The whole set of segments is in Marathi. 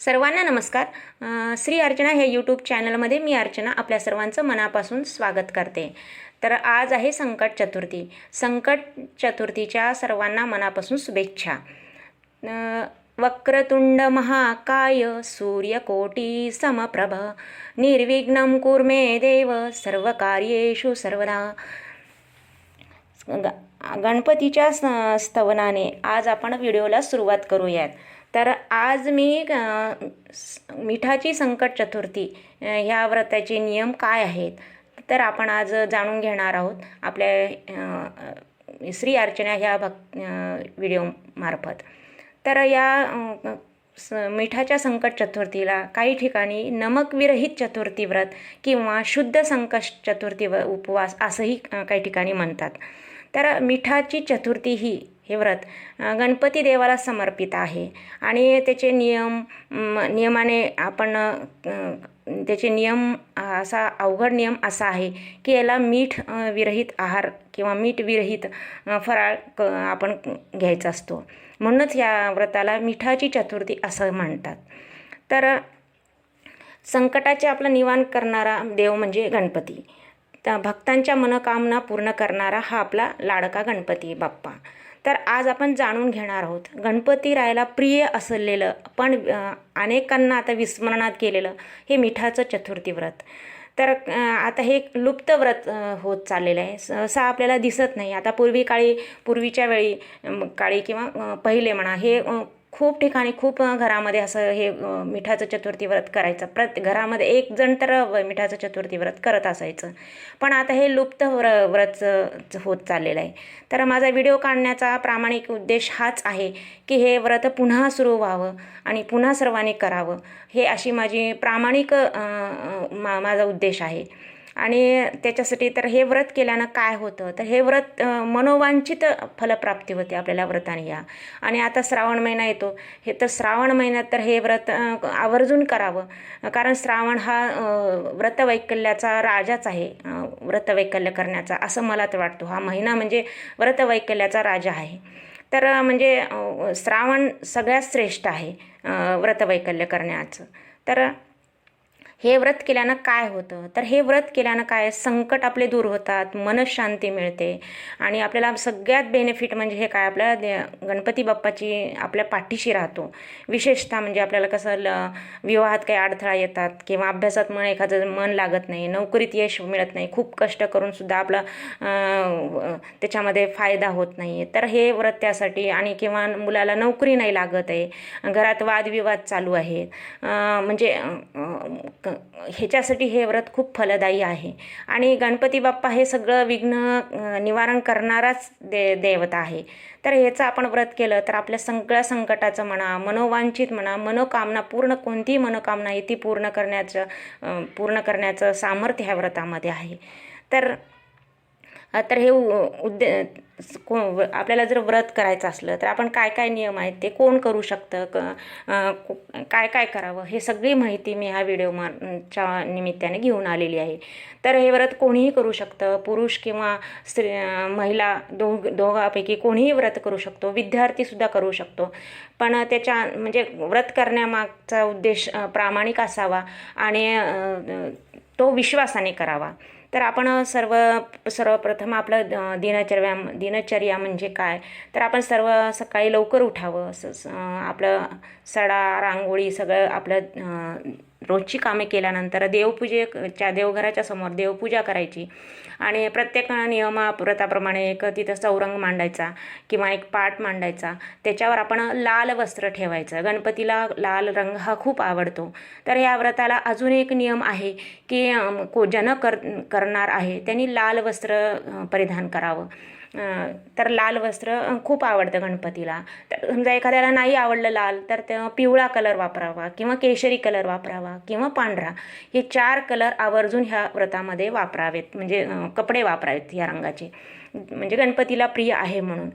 सर्वांना नमस्कार. श्री अर्चना ह्या यूट्यूब चॅनलमध्ये मी अर्चना आपल्या सर्वांचं मनापासून स्वागत करते. तर आज आहे संकट चतुर्थी. संकट चतुर्थीच्या सर्वांना मनापासून शुभेच्छा. वक्रतुंड महाकाय सूर्यकोटी समप्रभ निर्विघ्न कुर्मे देव सर्वकार्येषु सर्वदा. ग गणपतीच्या स्तवनाने आज आपण व्हिडिओला सुरुवात करूयात. तर आज मी मिठाची संकट चतुर्थी ह्या व्रताचे नियम काय आहेत? तर आपण आज जाणून घेणार आहोत आपल्या श्री अर्चना ह्या भक् व्हिडिओमार्फत तर या स मिठाच्या संकट चतुर्थीला काही ठिकाणी नमकविरहित चतुर्थी व्रत किंवा शुद्ध संकट चतुर्थी व उपवास असंही काही ठिकाणी म्हणतात. तर मिठाची चतुर्थी ही हे व्रत गणपती देवाला समर्पित आहे. आणि त्याचे नियम नियमाने आपण त्याचे नियम असा अवघड नियम असा आहे की याला मीठ विरहित आहार किंवा मीठ विरहित फराळ क आपण घ्यायचा असतो. म्हणूनच या व्रताला मिठाची चतुर्थी असं म्हणतात. तर संकटाचे आपलं निवाण करणारा देव म्हणजे गणपती. तर भक्तांच्या मनोकामना पूर्ण करणारा हा आपला लाडका गणपती बाप्पा. तर आज आपण जाणून घेणार आहोत. गणपती रायाला प्रिय असलेलं पण अनेकांना आता विस्मरणात गेलेलं हे मिठाचं चतुर्थी व्रत. तर आता हे एक लुप्त व्रत होत चाललेलं आहे. सहसा आपल्याला दिसत नाही. आता पूर्वी काळी पूर्वीच्या वेळी काळी किंवा पहिले म्हणा हे खूप ठिकाणी खूप घरामध्ये असं हे मिठाचं चतुर्थी व्रत करायचं. प्रत घरामध्ये एक जण तर व- मिठाचं चतुर्थी व्रत करत असायचं. पण आता हे लुप्त व्र व्रत होत चाललेलं आहे. तर माझा व्हिडिओ काढण्याचा प्रामाणिक उद्देश हाच आहे की हे व्रत पुन्हा सुरू व्हावं आणि पुन्हा सर्वांनी करावं. हे अशी माझी प्रामाणिक मा माझा उद्देश आहे. आणि त्याच्यासाठी तर हे व्रत केल्यानं काय होतं? तर हे व्रत मनोवांछित फलप्राप्ती होते आपल्याला व्रताने या. आणि आता श्रावण महिना येतो. हे तर श्रावण महिन्यात तर हे व्रत आवर्जून करावं. कारण श्रावण हा व्रतवैकल्याचा राजाच आहे. व्रतवैकल्य करण्याचा. असं मला तर वाटतो. हा महिना म्हणजे व्रतवैकल्याचा राजा आहे. तर म्हणजे श्रावण सगळ्यात श्रेष्ठ आहे व्रतवैकल्य करण्याचं. तर हे व्रत केल्यानं काय होतं? तर हे व्रत केल्यानं काय? संकट आपले दूर होतात मनशांती मिळते. आणि आपल्याला सगळ्यात बेनिफिट म्हणजे हे काय? आपल्या दे- गणपती बाप्पाची आपल्या पाठीशी राहतो. विशेषतः म्हणजे आपल्याला कसं ल विवाहात काही अडथळा येतात किंवा अभ्यासात मन एखादं मन लागत नाही नोकरीत यश मिळत नाही खूप कष्ट करून सुद्धा आपला त्याच्यामध्ये फायदा होत नाही. आहे तर हे व्रत त्यासाठी आणि किंवा मुलाला नोकरी नाही लागत आहे. घरात वादविवाद चालू आहे म्हणजे क- ह्याच्यासाठी हे व्रत खूप फलदायी आहे. आणि गणपती बाप्पा हे सगळं विघ्न निवारण करणाराच दे देवता आहे. तर ह्याचं आपण व्रत केलं तर आपल्या सगळ्या संकटाचं म्हणा मनोवांछित म्हणा मनोकामना पूर्ण कोणतीही मनोकामना आहे ती पूर्ण करण्याचं पूर्ण करण्याचं सामर्थ्य ह्या व्रतामध्ये आहे. तर तर हे उ- उद्दे को आपल्याला जर व्रत करायचं असलं तर आपण काय काय नियम आहेत? ते कोण करू शकतं? क काय काय करावं? हे सगळी माहिती मी ह्या व्हिडिओ मा च्या निमित्ताने घेऊन आलेली आहे. तर हे व्रत कोणीही करू शकतं? पुरुष किंवा स्त्री महिला दोघ दोघापैकी कोणीही व्रत करू शकतो. विद्यार्थीसुद्धा करू शकतो. पण त्याच्या म्हणजे व्रत करण्यामागचा उद्देश प्रामाणिक असावा आणि तो विश्वासाने करावा. तर आपण सर्व सर्वप्रथम आपलं द- दिनचर्या दिनचर्या म्हणजे काय? तर आपण सर्व सकाळी लवकर उठावं. स आपलं सडा रांगोळी सगळं आपलं रोजची कामे केल्यानंतर देवपूजेच्या देवघराच्या समोर देवपूजा करायची. आणि प्रत्येक नियमा व्रताप्रमाणे एक तिथं चौरंग मांडायचा किंवा एक पाट मांडायचा. त्याच्यावर आपण लाल वस्त्र ठेवायचं. गणपतीला लाल रंग हा खूप आवडतो. तर या व्रताला अजून एक नियम आहे की को जन कर करणार आहे. त्यांनी लाल वस्त्र परिधान करावं. तर लाल वस्त्र खूप आवडतं गणपतीला. तर समजा एखाद्याला नाही आवडलं लाल तर ते पिवळा कलर वापरावा किंवा केशरी कलर वापरावा किंवा पांढरा. हे चार कलर आवर्जून ह्या व्रतामध्ये वापरावेत म्हणजे कपडे वापरावेत ह्या रंगाचे. म्हणजे गणपतीला प्रिय आहे म्हणून.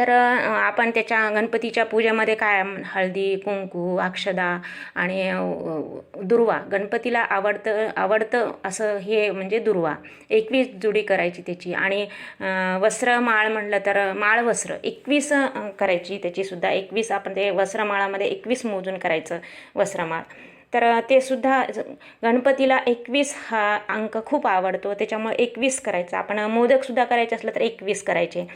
तर आपण त्याच्या गणपतीच्या पूजेमध्ये काय हळदी कुंकू अक्षदा आणि दुर्वा. गणपतीला आवडतं आवडतं असं हे म्हणजे दुर्वा. एकवीस जुडी करायची त्याची आणि वस्त्र माळ म्हटलं तर माळ वस्त्र. एकवीस करायची त्याचीसुद्धा एकवीस आपण ते वस्त्रमाळामध्ये एकवीस मोजून करायचं वस्त्रमाळ. तर ते सुद्धा गणपतीला एकवीस हा अंक खूप आवडतो. त्याच्यामुळे एकवीस करायचं. आपण मोदकसुद्धा करायचे असलं तर एकवीस करायचे.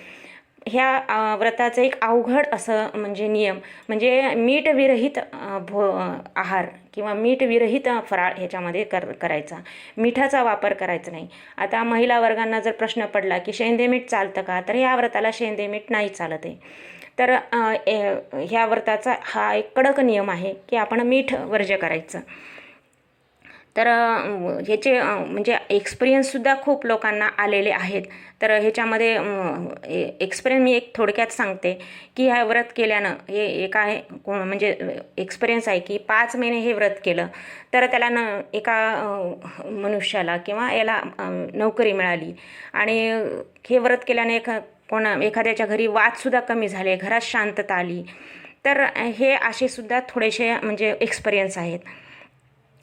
ह्या व्रताचं एक अवघड असं म्हणजे नियम म्हणजे मीठविरहित भो आहार किंवा मीठ विरहित फराळ ह्याच्यामध्ये कर करायचा. मिठाचा वापर करायचा नाही. आता महिला वर्गांना जर प्रश्न पडला की शेंदे मीठ चालतं का? तर ह्या व्रताला शेंदे मीठ नाही चालत आहे. तर ए- ह्या व्रताचा हा एक कडक नियम आहे की आपण मीठ वर्ज्य करायचं. तर ह्याचे म्हणजे एक्सपिरियन्ससुद्धा खूप लोकांना आलेले आहेत. तर ह्याच्यामध्ये एक्सपिरियन्स मी एक थोडक्यात सांगते की ह्या व्रत केल्यानं हे एका आहे कोण म्हणजे एक्सपिरियन्स आहे की पाच महिने हे व्रत केलं तर त्याला न एका मनुष्याला किंवा याला नोकरी मिळाली. आणि हे व्रत केल्याने एका कोणा एखाद्याच्या घरी वादसुद्धा कमी झाले घरात शांतता आली. तर हे असे सुद्धा थोडेसे म्हणजे एक्सपिरियन्स आहेत.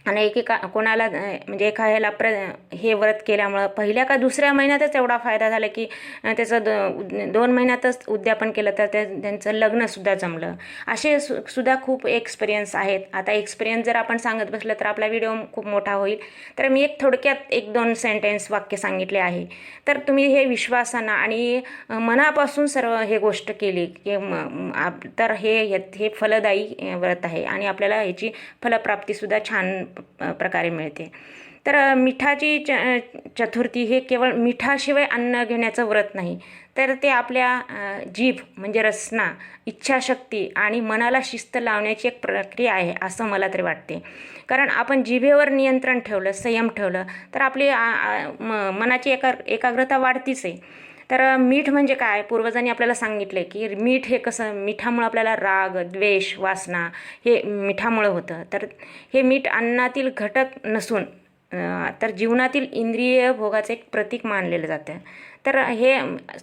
आणि एकेका कोणाला म्हणजे एका ह्याला प्र हे व्रत केल्यामुळं पहिल्या का दुसऱ्या महिन्यातच एवढा फायदा झाला की त्याचं द दोन महिन्यातच उद्यापन केलं तर त्या त्यांचं लग्नसुद्धा जमलं. असे सु सुद्धा खूप एक्सपिरियन्स आहेत. आता एक्सपिरियन्स जर आपण सांगत बसलं तर आपला व्हिडिओ खूप मोठा होईल. तर मी एक थोडक्यात एक दोन सेंटेन्स वाक्य सांगितले आहे. तर तुम्ही हे विश्वासानं आणि मनापासून सर्व हे गोष्ट केली की आप- तर हे हे- हे फलदायी व्रत आहे आणि आपल्याला ह्याची फलप्राप्तीसुद्धा छान प्रकारे मिळते. तर मिठाची च चतुर्थी हे केवळ मिठाशिवाय अन्न घेण्याचं व्रत नाही. तर ते आपल्या जीभ म्हणजे रसना इच्छाशक्ती आणि मनाला शिस्त लावण्याची एक प्रक्रिया आहे असं मला तरी वाटते. कारण आपण जिभेवर नियंत्रण ठेवलं संयम ठेवलं तर आपली म- मनाची एका एकाग्रता वाढतीच आहे. तर मीठ म्हणजे काय? पूर्वजांनी आपल्याला सांगितले की मीठ हे कसं? मिठामुळं आपल्याला राग द्वेष वासना हे मिठामुळं होतं. तर हे मीठ अन्नातील घटक नसून तर जीवनातील इंद्रिय भोगाचं एक प्रतीक मानलेलं जातं. तर हे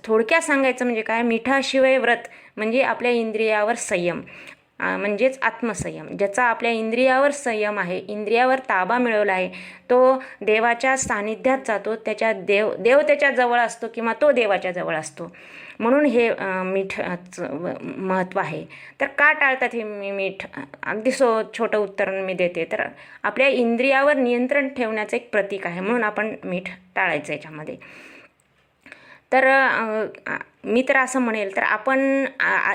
थोडक्यात सांगायचं म्हणजे काय? मिठाशिवाय व्रत म्हणजे आपल्या इंद्रियावर संयम. म्हणजेच आत्मसंयम ज्याचा आपल्या इंद्रियावर संयम आहे इंद्रियावर ताबा मिळवला आहे. तो देवाच्या सानिध्यात जातो त्याच्या देव देव त्याच्याजवळ असतो किंवा तो देवाच्या जवळ असतो. म्हणून हे मीठचं महत्त्व आहे. तर का टाळतात हे मी मीठ? अगदी सो छोटं उत्तर मी देते. तर आपल्या इंद्रियावर नियंत्रण ठेवण्याचं एक प्रतीक आहे. म्हणून आपण मीठ टाळायचं याच्यामध्ये. तर मी तर असं म्हणेल तर आपण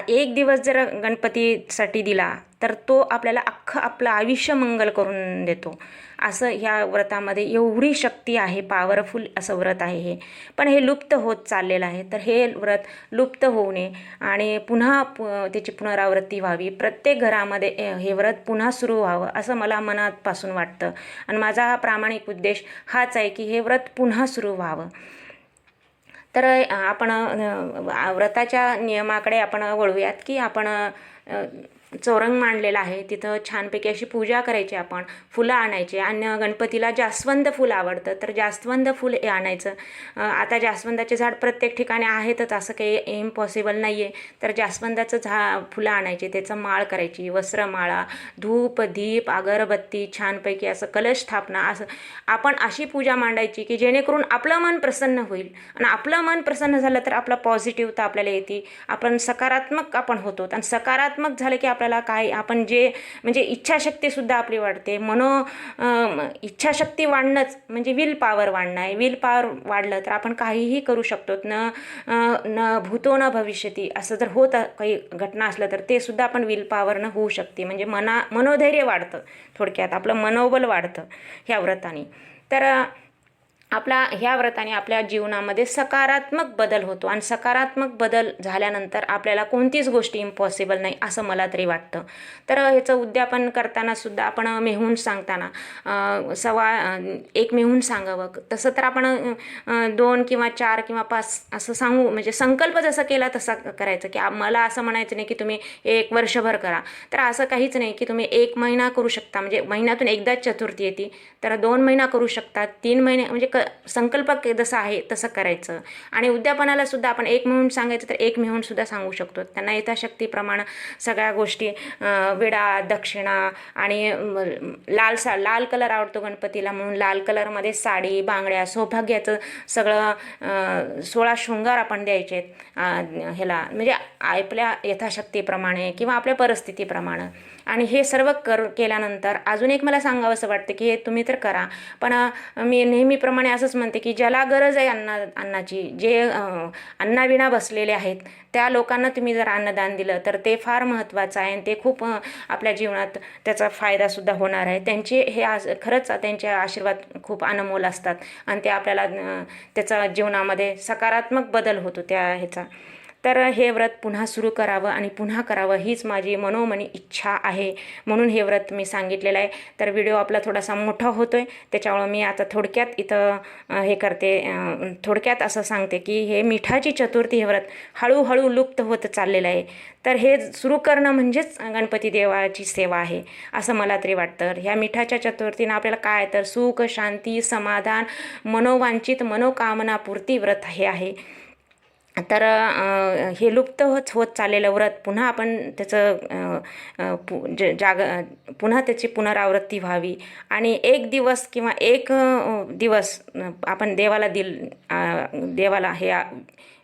एक दिवस जर गणपतीसाठी दिला तर तो आपल्याला अख्खं आपलं आयुष्य मंगल करून देतो. असं ह्या व्रतामध्ये एवढी शक्ती आहे पॉवरफुल असं व्रत आहे हे. पण हे लुप्त होत चाललेलं आहे. तर हे व्रत लुप्त होऊ नये आणि पुन्हा पु त्याची पुनरावृत्ती व्हावी. प्रत्येक घरामध्ये हे व्रत पुन्हा सुरू व्हावं असं मला मनापासून वाटतं. आणि माझा हा प्रामाणिक उद्देश हाच आहे की हे व्रत पुन्हा सुरू व्हावं. तर आपण व्रताच्या नियमाकडे आपण वळूयात की आपण चौरंग मांडलेला आहे. तिथं छानपैकी अशी पूजा करायची आपण. फुलं आणायची. आणि गणपतीला जास्वंद फुल आवडतं. तर जास्वंद फुल आणायचं. आता जास्वंदाचे झाड प्रत्येक ठिकाणी आहेतच. असं काही इम्पॉसिबल नाही आहे तर जास्वंदाचं झा फुलं आणायची. त्याचं माळ करायची. वस्त्रमाळा धूप दीप अगरबत्ती छानपैकी असं कलश स्थापना. असं आपण अशी पूजा मांडायची की जेणेकरून आपलं मन प्रसन्न होईल. आणि आपलं मन प्रसन्न झालं तर आपला पॉझिटिव्हता आपल्याला येते. आपण सकारात्मक आपण होतो. आणि सकारात्मक झालं की आपण आपल्याला काय आपण जे म्हणजे इच्छाशक्तीसुद्धा आपली वाढते. मनो इच्छाशक्ती वाढणंच म्हणजे विल पॉवर वाढणं आहे. विल पॉवर वाढलं तर आपण काहीही करू शकतो. न न भूतो न भविष्यती. असं जर होत काही घटना असलं तर ते सुद्धा आपण विल पॉवरनं होऊ शकते. म्हणजे मना मनोधैर्य वाढतं थोडक्यात. आपलं मनोबल वाढतं ह्या व्रताने. तर आपला ह्या व्रताने आपल्या जीवनामध्ये सकारात्मक बदल होतो. आणि सकारात्मक बदल झाल्यानंतर आपल्याला कोणतीच गोष्टी इम्पॉसिबल नाही असं मला तरी वाटतं. तर ह्याचं उद्यापन करताना सुद्धा आपण मेहून सांगताना सवा एक मेहून सांगावं. तसं तर आपण दोन किंवा चार किंवा पाच असं सांगू म्हणजे संकल्प जसा केला तसा करायचं की मला असं म्हणायचं नाही की तुम्ही एक वर्षभर करा. तर असं काहीच नाही की तुम्ही एक महिना करू शकता. म्हणजे महिन्यातून एकदाच चतुर्थी येते. तर दोन महिना करू शकता तीन महिने म्हणजे क संकल्प जसा आहे तसं करायचं. आणि उद्यापनाला सुद्धा आपण एक मिळून सांगायचं तर एक मिळून सुद्धा सांगू शकतो. त्यांना यथाशक्तीप्रमाणे सगळ्या गोष्टी विडा दक्षिणा आणि लाल सा लाल कलर आवडतो गणपतीला म्हणून. लाल कलरमध्ये साडी बांगड्या सौभाग्याचं सगळं सोळा शृंगार आपण द्यायचे ह्याला. म्हणजे आपल्या यथाशक्तीप्रमाणे किंवा आपल्या परिस्थितीप्रमाणे आणि हे सर्व कर केल्यानंतर अजून एक मला सांगावं असं वाटतं की हे तुम्ही तर करा. पण मी नेहमीप्रमाणे असंच म्हणते की ज्याला गरज आहे अन्ना अन्नाची जे अन्नाविना बसलेले आहेत त्या लोकांना तुम्ही जर अन्नदान दिलं तर ते फार महत्त्वाचं आहे आणि ते खूप आपल्या जीवनात त्याचा फायदासुद्धा होणार आहे. त्यांचे हे आस खरंच त्यांचे आशीर्वाद खूप अनमोल असतात आणि ते आपल्याला त्याचा जीवनामध्ये सकारात्मक बदल होतो त्या ह्याचा. तर हे व्रत पुन्हा सुरू करावं आणि पुन्हा करावं हीच माझी मनोमनी इच्छा आहे म्हणून हे व्रत मी सांगितलेलं आहे. तर व्हिडिओ आपला थोडासा मोठा होतो आहे त्याच्यामुळं मी आता थोडक्यात इथं हे करते थोडक्यात असं सांगते की हे मिठाची चतुर्थी हे व्रत हळूहळू लुप्त होत चाललेलं आहे. तर हे सुरू करणं म्हणजेच गणपती देवाची सेवा आहे असं मला तरी वाटतं. ह्या मिठाच्या चतुर्थीनं आपल्याला काय तर सुख शांती समाधान मनोवांचित मनोकामनापूर्ती व्रत हे आहे. तर हे लुप्त होत होत चाललेलं व्रत पुन्हा आपण त्याचं पु ज जाग पुन्हा त्याची पुनरावृत्ती व्हावी. आणि एक दिवस किंवा एक दिवस आपण देवाला दिल देवाला हे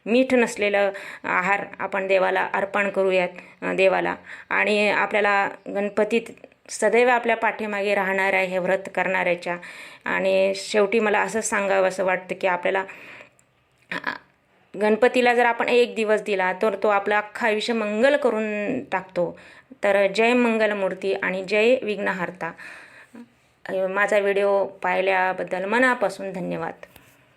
मीठ नसलेलं आहार आपण देवाला अर्पण करूयात देवाला. आणि आपल्याला गणपतीत सदैव आपल्या पाठीमागे राहणाऱ्या हे व्रत करणाऱ्याच्या. आणि शेवटी मला असं सांगावं असं वाटतं की आपल्याला गणपतीला जर आपण एक दिवस दिला तर तो आपलं अख्खं आयुष्य मंगल करून टाकतो. तर जय मंगलमूर्ती आणि जय विघ्नहर्ता. माझा व्हिडिओ पाहिल्याबद्दल मनापासून धन्यवाद.